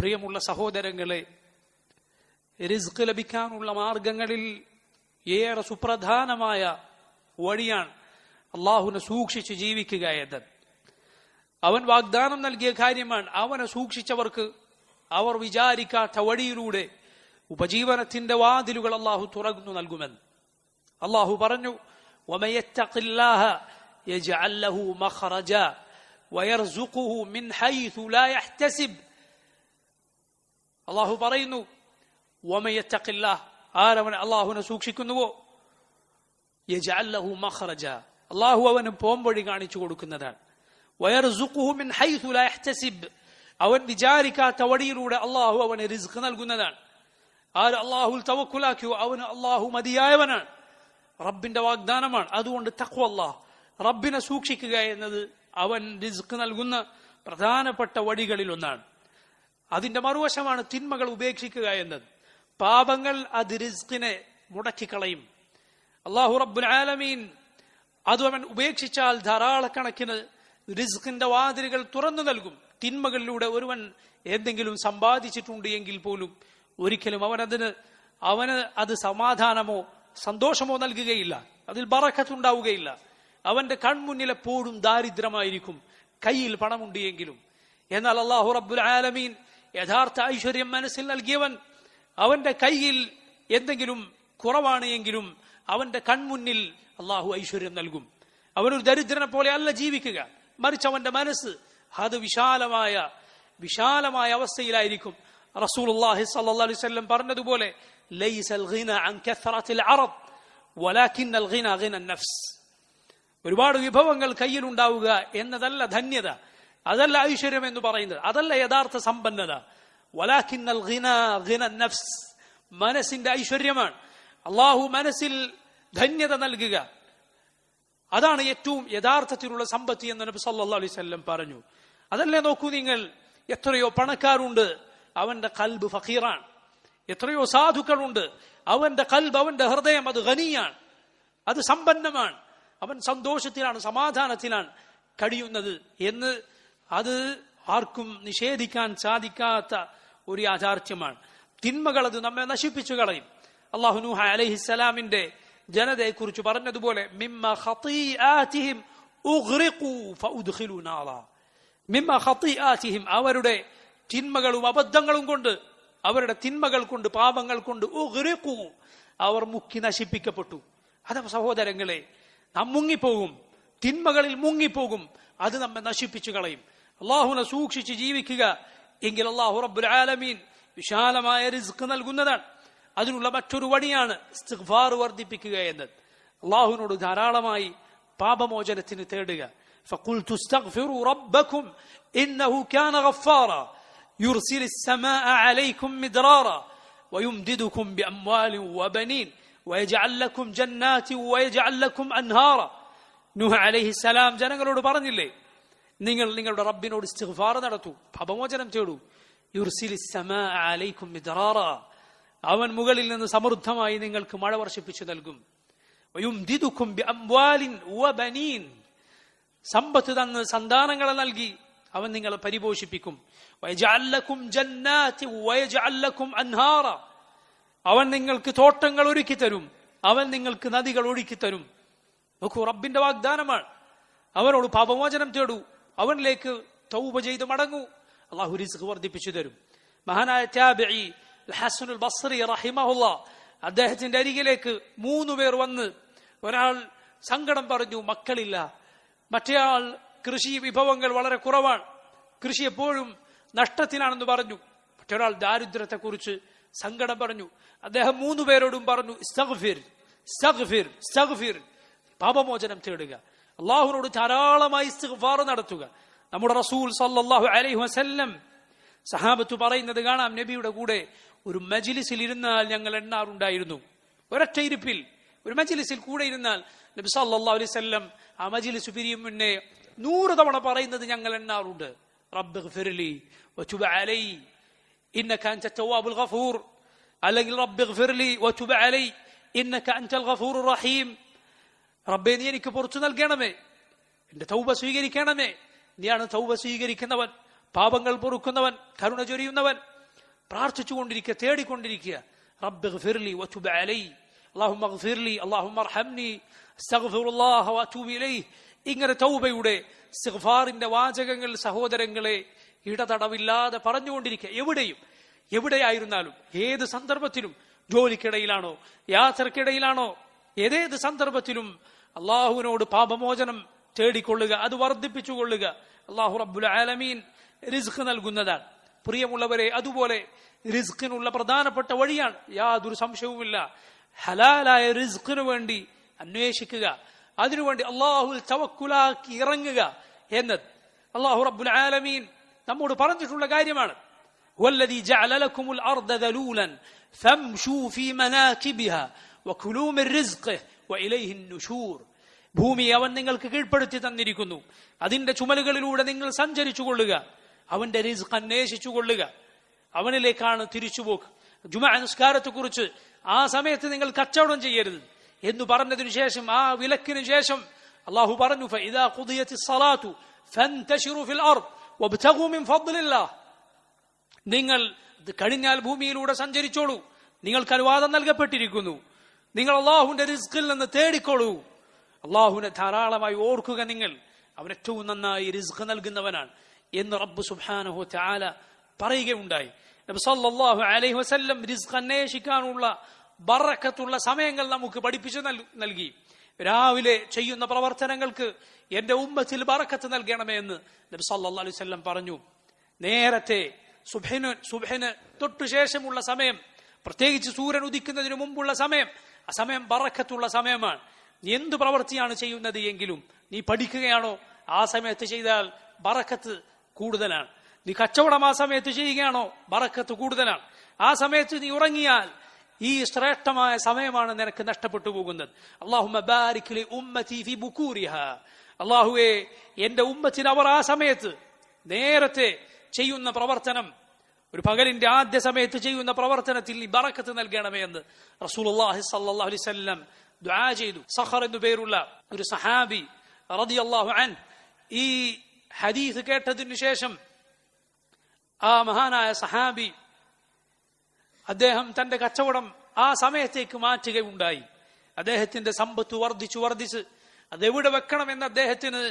പ്രിയമുള്ള സഹോദരങ്ങളെ റിസ്ക് ലഭിക്കാനുള്ള മാർഗങ്ങളിൽ ഏറെ സുപ്രധാനമായ വഴിയാണ് അള്ളാഹുവിനെ സൂക്ഷിച്ച് ജീവിക്കുക എന്നത്. അവൻ വാഗ്ദാനം നൽകിയ കാര്യമാണ് അവനെ സൂക്ഷിച്ചവർക്ക് അവർ വിചാരിക്കാത്ത വഴിയിലൂടെ ഉപജീവനത്തിന്റെ വാതിലുകൾ അള്ളാഹു തുറന്നു നൽകുമെന്ന്. അള്ളാഹു പറഞ്ഞു യജ്അൽ ലഹു മഖറജ വയർസുഖുഹു മിൻ ഹൈസു ലാ യഹ്തസിബ് അള്ളാഹു പറയുന്നു ഓമയത്തക്കില്ല ആരവൻ അള്ളാഹുവിനെ സൂക്ഷിക്കുന്നുവോ? യജാലഹു മഹ്റജ അള്ളാഹു അവന് പോംവഴി കാണിച്ചു കൊടുക്കുന്നതാണ്. അവൻ വിചാരിക്കാത്ത വഴിയിലൂടെ അള്ളാഹു അവന് റിസ്ക് നൽകുന്നതാണ്. ആര് അള്ളാഹുൽ തവക്കുലാക്കിയോ? അവന് അള്ളാഹു മതിയായവനാണ്. റബ്ബിന്റെ വാഗ്ദാനമാണ്. അതുകൊണ്ട് തക്കു അള്ളാഹ് റബ്ബിനെ സൂക്ഷിക്കുക എന്നത് അവൻ റിസ്ക് നൽകുന്ന പ്രധാനപ്പെട്ട വഴികളിലൊന്നാണ്. അതിന്റെ മറുവശമാണ് തിന്മകൾ ഉപേക്ഷിക്കുക എന്നത്. പാപങ്ങൾ അത് റിസ്കിനെ മുടക്കിക്കളയും. അള്ളാഹു റബ്ബുൽ ആലമീൻ അത് അവൻ ഉപേക്ഷിച്ചാൽ ധാരാളക്കണക്കിന് റിസ്കിന്റെ വാതിലുകൾ തുറന്നു നൽകും. തിന്മകളിലൂടെ ഒരുവൻ എന്തെങ്കിലും സമ്പാദിച്ചിട്ടുണ്ട് എങ്കിൽ പോലും ഒരിക്കലും അവൻ അതിന് അവന് അത് സമാധാനമോ സന്തോഷമോ നൽകുകയില്ല. അതിൽ ബറക്കത്തുണ്ടാവുകയില്ല. അവന്റെ കൺമുന്നിൽ എപ്പോഴും ദാരിദ്ര്യമായിരിക്കും. കയ്യിൽ പണമുണ്ട് എങ്കിലും. എന്നാൽ അള്ളാഹു റബ്ബുൽ ആലമീൻ യഥാർത്ഥ ഐശ്വര്യം മനസ്സിൽ നൽകിയവൻ അവന്റെ കയ്യിൽ എന്തെങ്കിലും കുറവാണ് എങ്കിലും അവന്റെ കൺമുന്നിൽ അള്ളാഹു ഐശ്വര്യം നൽകും. അവനൊരു ദരിദ്രനെ പോലെ അല്ല ജീവിക്കുക. മറിച്ച് അവന്റെ മനസ്സ് അത് വിശാലമായ വിശാലമായ അവസ്ഥയിലായിരിക്കും. റസൂലുള്ളാഹി അള്ളാഹി അലൈഹി വസല്ലം പറഞ്ഞതുപോലെ ഒരുപാട് വിഭവങ്ങൾ കയ്യിലുണ്ടാവുക എന്നതല്ല ധന്യത. അതല്ല ഐശ്വര്യം എന്ന് പറയുന്നത്. അതല്ല യഥാർത്ഥ സമ്പന്നത. വലാഖിന്നൽ ഗിന ഗിന നഫ്സ്. മനസ്സിന്റെ ഐശ്വര്യമാണ്. അള്ളാഹു മനസ്സിൽ ധന്യത നൽകുക. അതാണ് ഏറ്റവും യഥാർത്ഥത്തിലുള്ള സമ്പത്തി എന്ന് നബി സല്ലല്ലാഹു അലൈഹി വസല്ലം പറഞ്ഞു. അതല്ലേ നോക്കൂ നിങ്ങൾ. എത്രയോ പണക്കാരുണ്ട്. അവന്റെ കൽബ് ഫക്കീറാണ് എത്രയോ സാധുക്കളുണ്ട്. അവന്റെ കൽബ് അവന്റെ ഹൃദയം അത് ഖനിയാണ്. അത് സമ്പന്നമാണ്. അവൻ സന്തോഷത്തിലാണ് സമാധാനത്തിലാണ് കഴിയുന്നത് എന്ന് അത് ആർക്കും നിഷേധിക്കാൻ സാധിക്കാത്ത ഒരു യാഥാർത്ഥ്യമാണ്. തിന്മകൾ അത് നമ്മെ നശിപ്പിച്ചു കളയും. അള്ളാഹു നൂഹ ജനതയെ കുറിച്ച് പറഞ്ഞതുപോലെ അവരുടെ തിന്മകളും അബദ്ധങ്ങളും കൊണ്ട് അവരുടെ തിന്മകൾ കൊണ്ട് പാപങ്ങൾ കൊണ്ട് അവർ മുക്കി നശിപ്പിക്കപ്പെട്ടു. അത സഹോദരങ്ങളെ നാം മുങ്ങിപ്പോകും. തിന്മകളിൽ മുങ്ങിപ്പോകും. അത് നമ്മെ നശിപ്പിച്ചു കളയും. അള്ളാഹുനെ സൂക്ഷിച്ച് ജീവിക്കുക എങ്കിൽ അള്ളാഹു റബ്ബുൽ ആലമീൻ വിശാലമായ റിസ്ക് നൽകുന്നതാണ് അതിനുള്ള മറ്റൊരു വഴിയാണ് ഇസ്തിഗ്ഫാർ വർദ്ധിപ്പിക്കുക എന്നത് അള്ളാഹുവിനോട് ധാരാളമായി പാപമോചനത്തിന് തേടുക فقلت استغفروا ربكم إنه كان غفارا يرسل السماء عليكم مدرارا ويمددكم بأموال وبنين ويجعل لكم جنات ويجعل لكم أنهارا നൂഹ അലൈഹി സലാം ജനങ്ങളോട് പറഞ്ഞില്ലേ നിങ്ങൾ നിങ്ങളുടെ റബ്ബിനോട് ഇസ്തിഗ്ഫാർ നടത്തൂ പാപമോചനം തേടൂ. അലൈക്കും അവൻ മുകളിൽ നിന്ന് സമൃദ്ധമായി നിങ്ങൾക്ക് മഴ വർഷിപ്പിച്ചു നൽകും. സമ്പത്ത് തന്ന് സന്താനങ്ങളെ നൽകി അവൻ നിങ്ങളെ പരിപോഷിപ്പിക്കും. അവൻ നിങ്ങൾക്ക് തോട്ടങ്ങൾ ഒരുക്കി തരും. അവൻ നിങ്ങൾക്ക് നദികൾ ഒഴുക്കി തരും. റബ്ബിന്റെ വാഗ്ദാനമാണ്. അവനോട് പാപമോചനം തേടൂ. അവനിലേക്ക് തൗബ ചെയ്ത് മടങ്ങൂ. അള്ളാഹു റിസ്ക് വർദ്ധിപ്പിച്ചു തരും. മഹാനായ ത്യാബി ഹസനുൽ ബസ്രി റഹിമഹുല്ല അദ്ദേഹത്തിന്റെ അരികിലേക്ക് മൂന്ന് പേർ വന്ന് ഒരാൾ സങ്കടം പറഞ്ഞു മക്കളില്ല മറ്റേയാൾ കൃഷി വിഭവങ്ങൾ വളരെ കുറവാണ്. കൃഷി എപ്പോഴും നഷ്ടത്തിനാണെന്ന് പറഞ്ഞു. മറ്റൊരാൾ ദാരിദ്ര്യത്തെക്കുറിച്ച് സങ്കടം പറഞ്ഞു. അദ്ദേഹം മൂന്ന് പേരോടും പറഞ്ഞു ഇസ്തഗ്ഫിർ ഇസ്തഗ്ഫിർ ഇസ്തഗ്ഫിർ. പാപമോചനം തേടുക. അള്ളാഹുനോട് ധാരാളമായി ഇസ്തിഗ്ഫാർ നടത്തുക. നമ്മുടെ റസൂൽ സല്ലാഹു അലൈഹി വസല്ലം സഹാബത്ത് പറയുന്നത് കാണാം നബിയുടെ കൂടെ ഒരു മജിലിസിൽ ഇരുന്നാൽ ഞങ്ങൾ എണ്ണാറുണ്ടായിരുന്നു. ഒരൊറ്റ ഇരിപ്പിൽ ഒരു മജിലിസിൽ കൂടെ ഇരുന്നാൽ നബി സല്ലല്ലാഹു അലൈഹി വസല്ലം ആ മജിലിസ് പിരിയും മുന്നേ നൂറ് തവണ പറയുന്നത് ഞങ്ങൾ എണ്ണാറുണ്ട്. റബ്ബ് വതുബ് അലൈ വതുബ് അലൈ ഇന്നക അൻതൽ ഗഫൂറുർ റഹീം. റബ്ബെ നീ എനിക്ക് പുറത്തു നൽകണമേ. എന്റെ തൗബ സ്വീകരിക്കണമേ. നീയാണ് തൗബ സ്വീകരിക്കുന്നവൻ പാപങ്ങൾ പൊറുക്കുന്നവൻ കരുണ ചൊരിയുന്നവൻ. പ്രാർത്ഥിച്ചുകൊണ്ടിരിക്കുക തേടിക്കൊണ്ടിരിക്കുക. റബ്ബ് അലൈ അസ്തഗ്ഫിറുല്ലാഹ ഇലൈഹി. ഇങ്ങനെ തൗബയുടെ സിഗ്ഫാറിന്റെ വാചകങ്ങൾ സഹോദരങ്ങളെ ഇടതടവില്ലാതെ പറഞ്ഞുകൊണ്ടിരിക്കുക. എവിടെയും എവിടെയായിരുന്നാലും ഏത് സന്ദർഭത്തിലും ജോലിക്കിടയിലാണോ യാത്രക്കിടയിലാണോ ഏതേത് സന്ദർഭത്തിലും അള്ളാഹുവിനോട് പാപമോചനം തേടിക്കൊള്ളുക അത് വർദ്ധിപ്പിച്ചുകൊള്ളുക അള്ളാഹു റബ്ബുൽ ആലമീൻ റിസ്ക് നൽകുന്നതാണ് പ്രിയമുള്ളവരെ അതുപോലെ റിസ്കിനുള്ള പ്രധാനപ്പെട്ട വഴിയാണ് യാതൊരു സംശയവുമില്ല ഹലാലായ റിസ്കിനു വേണ്ടി അന്വേഷിക്കുക അതിനുവേണ്ടി അള്ളാഹുൽ തവക്കുലാക്കി ഇറങ്ങുക എന്നത് അള്ളാഹു റബ്ബുൽ ആലമീൻ നമ്മോട് പറഞ്ഞിട്ടുള്ള കാര്യമാണ് والذي جعل لكم الأرض ذلولا فامشوا في مناكبها وكلوا من رزقه നുഷൂർ. ഭൂമി അവൻ നിങ്ങൾക്ക് കീഴ്പ്പെടുത്തി തന്നിരിക്കുന്നു. അതിന്റെ ചുമലുകളിലൂടെ നിങ്ങൾ സഞ്ചരിച്ചു കൊള്ളുക അവന്റെ റിസ്ക് അന്വേഷിച്ചു കൊള്ളുക അവനിലേക്കാണ് തിരിച്ചുപോക്ക്. ജുമാ അനുസ്കാരത്തെക്കുറിച്ച് ആ സമയത്ത് നിങ്ങൾ കച്ചവടം ചെയ്യരുത് എന്ന് പറഞ്ഞതിനു ശേഷം ആ വിലക്കിനു ശേഷം അള്ളാഹു പറഞ്ഞു നിങ്ങൾ കഴിഞ്ഞാൽ ഭൂമിയിലൂടെ സഞ്ചരിച്ചോളൂ. നിങ്ങൾക്ക് അനുവാദം നൽകപ്പെട്ടിരിക്കുന്നു. നിങ്ങൾ അള്ളാഹുവിന്റെ റിസ്കിൽ നിന്ന് തേടിക്കൊള്ളൂ അള്ളാഹുവിനെ ധാരാളമായി ഓർക്കുക നിങ്ങൾ. അവൻ ഏറ്റവും നന്നായി റിസ്ക് നൽകുന്നവനാണ് എന്ന് റബ്ബ് സുബ്ഹാനഹു തആല പറയുകയുണ്ടായി. നബി സല്ലല്ലാഹു അലൈഹി വസല്ലം റിസ്ക് അന്വേഷിക്കാനുള്ള ബറക്കത്തുള്ള സമയങ്ങൾ നമുക്ക് പഠിപ്പിച്ചു നൽകി രാവിലെ ചെയ്യുന്ന പ്രവർത്തനങ്ങൾക്ക് എന്റെ ഉമ്മത്തിൽ ബറക്കത്ത് നൽകണമേ എന്ന് നബി സല്ലല്ലാഹു അലൈഹി വസല്ലം പറഞ്ഞു. നേരത്തെ സുബഹിന് സുബഹിന് തൊട്ടു ശേഷമുള്ള സമയം പ്രത്യേകിച്ച് സൂര്യൻ ഉദിക്കുന്നതിന് മുമ്പുള്ള സമയം ആ സമയം ബറക്കത്തുള്ള സമയമാണ്. നീ എന്ത് പ്രവൃത്തിയാണ് ചെയ്യുന്നത് എങ്കിലും നീ പഠിക്കുകയാണോ? ആ സമയത്ത് ചെയ്താൽ ബറക്കത്ത് കൂടുതലാണ്. നീ കച്ചവടം ആ സമയത്ത് ചെയ്യുകയാണോ? ബറക്കത്ത് കൂടുതലാണ്. ആ സമയത്ത് നീ ഉറങ്ങിയാൽ ഈ ശ്രേഷ്ഠമായ സമയമാണ് നിനക്ക് നഷ്ടപ്പെട്ടു പോകുന്നത്. അള്ളാഹു എന്റെ ഉമ്മത്തിന് അവർ ആ സമയത്ത് നേരത്തെ ചെയ്യുന്ന പ്രവർത്തനം ഒരു പകലിന്റെ ആദ്യ സമയത്ത് ചെയ്യുന്ന പ്രവർത്തനത്തിൽ നീ ബറക്കത്ത് നൽകണമേ എന്ന് റസൂലുള്ളാഹി സ്വല്ലല്ലാഹു അലൈഹി വസല്ലം ദുആ ചെയ്തു. സഹർ എന്നു പേരുള്ള ഒരു സഹാബി റളിയല്ലാഹു അൻ ഈ ഹദീസ് കേട്ടതിനു ശേഷം ആ മഹാനായ സഹാബി അദ്ദേഹം തന്റെ കച്ചവടം ആ സമയത്തേക്ക് മാറ്റുകയുണ്ടായി. അദ്ദേഹത്തിന്റെ സമ്പത്ത് വർദ്ധിച്ചു വർദ്ധിച്ച് അതെവിടെ വെക്കണമെന്ന് അദ്ദേഹത്തിന്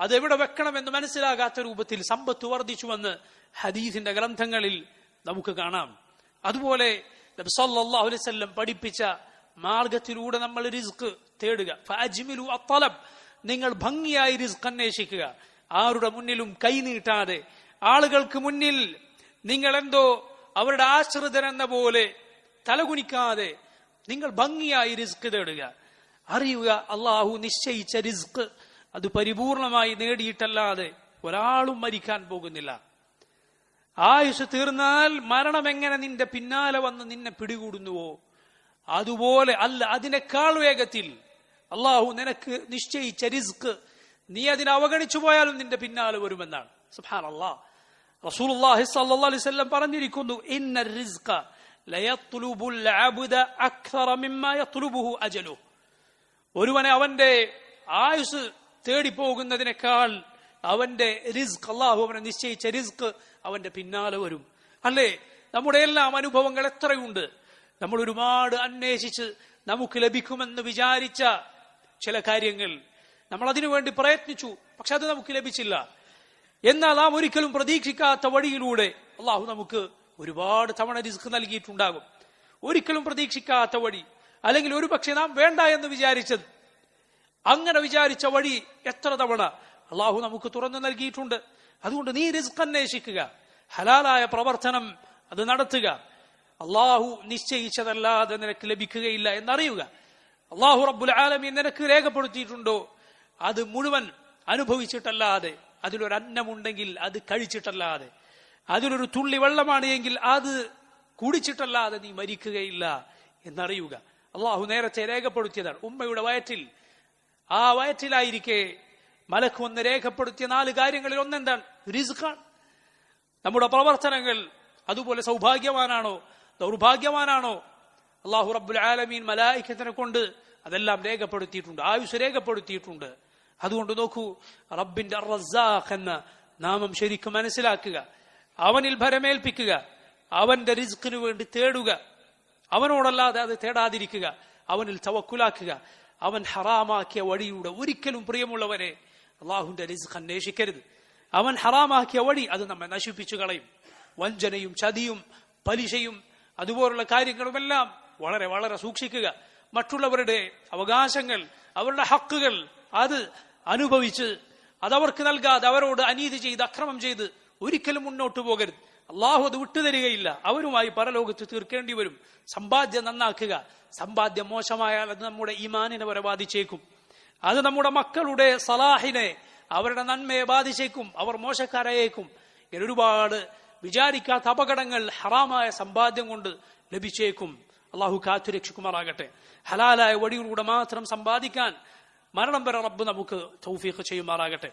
അതെവിടെ വെക്കണം എന്ന് മനസ്സിലാകാത്ത രൂപത്തിൽ സമ്പത്ത് വർദ്ധിച്ചുവെന്ന് ഹദീസിന്റെ ഗ്രന്ഥങ്ങളിൽ നമുക്ക് കാണാം. അതുപോലെ നബി സല്ലല്ലാഹു അലൈഹി വസല്ലം പഠിപ്പിച്ച മാർഗത്തിലൂടെ നമ്മൾ റിസ്ക് തേടുക. നിങ്ങൾ ഭംഗിയായി റിസ്ക് അന്വേഷിക്കുക. ആരുടെ മുന്നിലും കൈനീട്ടാതെ ആളുകൾക്ക് മുന്നിൽ നിങ്ങൾ എന്തോ അവരുടെ ആശ്രിതരെന്ന പോലെ തലകുനിക്കാതെ നിങ്ങൾ ഭംഗിയായി റിസ്ക് തേടുക. അറിയുക അള്ളാഹു നിശ്ചയിച്ച റിസ്ക് അത് പരിപൂർണമായി നേടിയിട്ടല്ലാതെ ഒരാളും മരിക്കാൻ പോകുന്നില്ല. ആയുസ് തീർന്നാൽ മരണം എങ്ങനെ നിന്റെ പിന്നാലെ വന്ന് നിന്നെ പിടികൂടുന്നുവോ? അതുപോലെ അല്ല അതിനേക്കാൾ വേഗത്തിൽ അള്ളാഹു നിനക്ക് നിശ്ചയിച്ച റിസ്ക് നീ അതിനെ അവഗണിച്ചു പോയാലും നിന്റെ പിന്നാലെ വരുമെന്നാണ്. സുഹാൻ അലൈഹി പറഞ്ഞിരിക്കുന്നു ഒരുവനെ അവന്റെ ആയുസ് തേടിപ്പോകുന്നതിനേക്കാൾ അവന്റെ റിസ്ക് അള്ളാഹു അവനെ നിശ്ചയിച്ച റിസ്ക് അവന്റെ പിന്നാലെ വരും. അല്ലേ? നമ്മുടെ എല്ലാം അനുഭവങ്ങൾ എത്രയുണ്ട്? നമ്മൾ ഒരുപാട് അന്വേഷിച്ച് നമുക്ക് ലഭിക്കുമെന്ന് വിചാരിച്ച ചില കാര്യങ്ങൾ നമ്മൾ അതിനു വേണ്ടി പ്രയത്നിച്ചു പക്ഷെ അത് നമുക്ക് ലഭിച്ചില്ല. എന്നാൽ നാം ഒരിക്കലും പ്രതീക്ഷിക്കാത്ത വഴിയിലൂടെ അള്ളാഹു നമുക്ക് ഒരുപാട് തവണ റിസ്ക് നൽകിയിട്ടുണ്ടാകും. ഒരിക്കലും പ്രതീക്ഷിക്കാത്ത വഴി അല്ലെങ്കിൽ ഒരു പക്ഷെ നാം വേണ്ട എന്ന് വിചാരിച്ചത് അങ്ങനെ വിചാരിച്ച വഴി എത്ര തവണ അള്ളാഹു നമുക്ക് തുറന്നു നൽകിയിട്ടുണ്ട്. അതുകൊണ്ട് നീ റിസ്ക് അന്വേഷിക്കുക. ഹലാലായ പ്രവർത്തനം അത് നടത്തുക. അള്ളാഹു നിശ്ചയിച്ചതല്ലാതെ നിനക്ക് ലഭിക്കുകയില്ല എന്നറിയുക. അള്ളാഹു റബ്ബുൽ ആലമീൻ നിനക്ക് രേഖപ്പെടുത്തിയിട്ടുണ്ടോ? അത് മുഴുവൻ അനുഭവിച്ചിട്ടല്ലാതെ അതിലൊരു അന്നമുണ്ടെങ്കിൽ അത് കഴിച്ചിട്ടല്ലാതെ അതിലൊരു തുള്ളി വെള്ളമാണ് എങ്കിൽ അത് കുടിച്ചിട്ടല്ലാതെ നീ മരിക്കുകയില്ല എന്നറിയുക. അള്ളാഹു നേരത്തെ രേഖപ്പെടുത്തിയതാണ്. ഉമ്മയുടെ വയറ്റിൽ ആ വയറ്റിലായിരിക്കെ മലക്ക് ഒന്ന് രേഖപ്പെടുത്തിയ നാല് കാര്യങ്ങളിൽ ഒന്നെന്താണ്? റിസ്ഖാണ്. നമ്മുടെ പ്രവർത്തനങ്ങൾ അതുപോലെ സൗഭാഗ്യവാനാണോ? ദൗർഭാഗ്യവാനാണോ? അള്ളാഹു റബ്ബുൽ ആലമീൻ മലായിക്കത്തിനെ കൊണ്ട് അതെല്ലാം രേഖപ്പെടുത്തിയിട്ടുണ്ട് ആയുസ് രേഖപ്പെടുത്തിയിട്ടുണ്ട്. അതുകൊണ്ട് നോക്കൂ റബ്ബിന്റെ റസാഖ് എന്ന നാമം ശരിക്കും മനസ്സിലാക്കുക അവനിൽ ഭരമേൽപ്പിക്കുക അവന്റെ റിസ്ക്കിനു വേണ്ടി തേടുക അവനോടല്ലാതെ അത് തേടാതിരിക്കുക അവനിൽ തവക്കുലാക്കുക. അവൻ ഹറാമാക്കിയ വഴിയുടെ ഒരിക്കലും പ്രിയമുള്ളവരെ അള്ളാഹുന്റെ റിസ്ഖ് അന്വേഷിക്കരുത്. അവൻ ഹറാമാക്കിയ വഴി അത് നമ്മെ നശിപ്പിച്ചു കളയും. വഞ്ചനയും ചതിയും പലിശയും അതുപോലുള്ള കാര്യങ്ങളുമെല്ലാം വളരെ വളരെ സൂക്ഷിക്കുക. മറ്റുള്ളവരുടെ അവകാശങ്ങൾ അവരുടെ ഹക്കുകൾ അത് അനുഭവിച്ച് അതവർക്ക് നൽകാതെ അവരോട് അനീതി ചെയ്ത് അക്രമം ചെയ്ത് ഒരിക്കലും മുന്നോട്ട് പോകരുത്. അള്ളാഹു അത് വിട്ടുതരികയില്ല. അവരുമായി പരലോകത്ത് തീർക്കേണ്ടി വരും. സമ്പാദ്യം നന്നാക്കുക. സമ്പാദ്യം മോശമായാൽ അത് നമ്മുടെ ഈമാനിനെ വരെ ബാധിച്ചേക്കും. അത് നമ്മുടെ മക്കളുടെ സലാഹിനെ അവരുടെ നന്മയെ ബാധിച്ചേക്കും. അവർ മോശക്കാരായേക്കും. ഇങ്ങനെ ഒരുപാട് വിചാരിക്കാത്ത അപകടങ്ങൾ ഹറാമായ സമ്പാദ്യം കൊണ്ട് ലഭിച്ചേക്കും. അള്ളാഹു കാത്തുരക്ഷിക്കുമാറാകട്ടെ ഹലാലായ വഴികളിലൂടെ മാത്രം സമ്പാദിക്കാൻ മരണം വരെ റബ്ബ് നമുക്ക് തൗഫീഖ് ചെയ്യുമാറാകട്ടെ.